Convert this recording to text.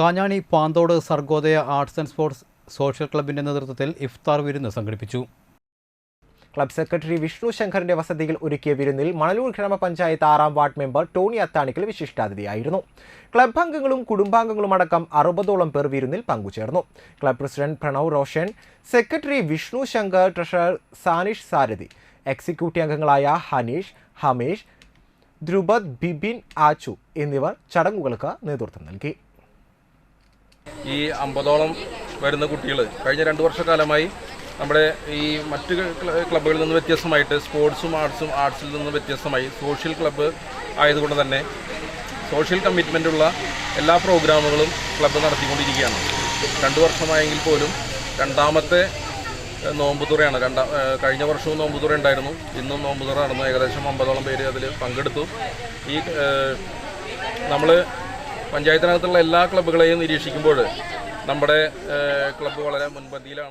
Kanjani Panthode Sargodaya arts and sports social ക്ലബിന്റെ നേതൃത്വത്തിൽ ഇഫ്താർ വിരുന്ന് സംഘടിപ്പിച്ചു. ക്ലബ് സെക്രട്ടറി വിഷ്ണു ശങ്കറിന്റെ വസതിയിൽ ഒരുക്കിയ വിരുന്നിൽ മണലൂർ ഗ്രാമപഞ്ചായത്ത് ആറാം വാർഡ് മെമ്പർ ടോണി അത്താണിക്കൽ വിശിഷ്ടാതിഥിയായിരുന്നു. ക്ലബ് അംഗങ്ങളും കുടുംബാംഗങ്ങളും അടക്കം അറുപതോളം പേർ വിരുന്നിൽ പങ്കുചേർന്നു. Club president Pranav Roshan secretary Vishnu Shankar treasurer Sanish Sarathi executive അംഗങ്ങളായ ഹനീഷ് ഹമേഷ് ധ്രുപദ് ബിബിൻ ആച്ചു എന്നിവർ ചടങ്ങുകൾക്ക് നേതൃത്വം നൽകി. ഈ അമ്പതോളം വരുന്ന കുട്ടികൾ കഴിഞ്ഞ രണ്ട് വർഷക്കാലമായി നമ്മുടെ ഈ മറ്റ് ക്ല- ക്ലബ്ബുകളിൽ നിന്ന് വ്യത്യസ്തമായിട്ട് സ്പോർട്സും ആർട്സും ആർട്സിൽ നിന്ന് വ്യത്യസ്തമായി സോഷ്യൽ ക്ലബ്ബ് ആയതുകൊണ്ട് തന്നെ സോഷ്യൽ കമ്മിറ്റ്മെന്റുള്ള എല്ലാ പ്രോഗ്രാമുകളും ക്ലബ്ബ് നടത്തിക്കൊണ്ടിരിക്കുകയാണ്. രണ്ട് വർഷമായെങ്കിൽ പോലും രണ്ടാമത്തെ നോമ്പുതുറയാണ് രണ്ടാ കഴിഞ്ഞ വർഷവും നോമ്പുതുറ ഉണ്ടായിരുന്നു. ഇന്നും നോമ്പുതുറ നടന്നു. ഏകദേശം അമ്പതോളം പേര് അതിൽ പങ്കെടുത്തു. ഈ നമ്മൾ പഞ്ചായത്തിനകത്തുള്ള എല്ലാ ക്ലബ്ബുകളെയും നിരീക്ഷിക്കുമ്പോൾ നമ്മുടെ ക്ലബ്ബ് വളരെ മുൻപന്തിയിലാണ്.